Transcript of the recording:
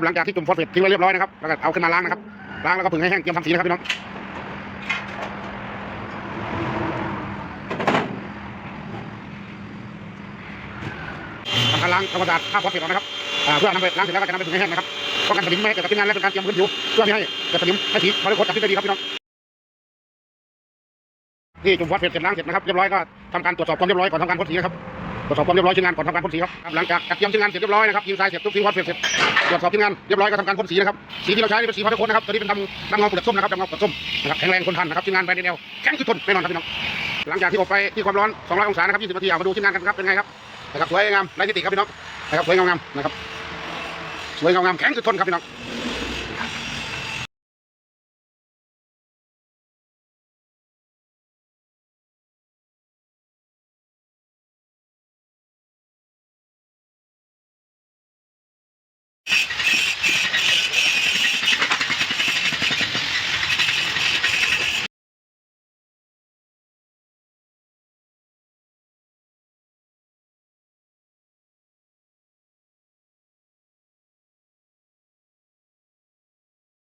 นะครับ หลังจากที่จุ่มฟอสเฟตทิ้งไว้เรียบร้อยนะครับ แล้วก็เอาขึ้นมาล้างนะครับ ล้างแล้วก็ผึ่งให้แห้งเตรียมทำสีนะครับพี่น้องทำการล้างทำความสะอาดค่าบฟอสเฟตก่อนนะครับเพื่อนำไปล้างเสร็จแล้วก็จะนำไปผึ่งให้แห้งนะครับป้องกันสนิมไม่ให้เกิดกับชิ้นงานและเป็นการเตรียมพื้นผิวเพื่อไม่ให้เกิดสนิมให้สีเขาได้คดจับที่ได้ดีครับพี่น้องที่จุ่มฟอสเฟตเสร็จล้างเสร็จนะครับเรียบร้อยก็ทำการตรวจสอบความเรียบร้อยก่อนทำการพ่นสีนะครับ ตรวจสอบความเรียบร้อยชิ้นงานก่อนทำการพ่นสีครับหลังจากจัดเตรียมชิ้นงานเสร็จเรียบร้อยนะครับยิงทรายเสร็จทุกทิ้งวัดเสร็จเสร็จตรวจสอบชิ้นงานเรียบร้อยก็ทำการพ่นสีนะครับสีที่เราใช้นี่เป็นสีพัทโคนนะครับตัวนี้เป็นดำดำเงาเปลือกส้มนะครับดำเงาเปลือกส้มนะครับแข็งแรงทนทานนะครับชิ้นงานไปในแนวแข็งคือทนแน่นอนครับพี่น้องหลังจากที่อบไปที่ความร้อน200องศานะครับ20นาทีเอามาดูชิ้นงานกันครับเป็นไงครับนะครับสวยงามไร้ที่ติครับพี่น้องนะครับสวยงามนะครับสวยงามแข็งคือทนครับพี่น้อง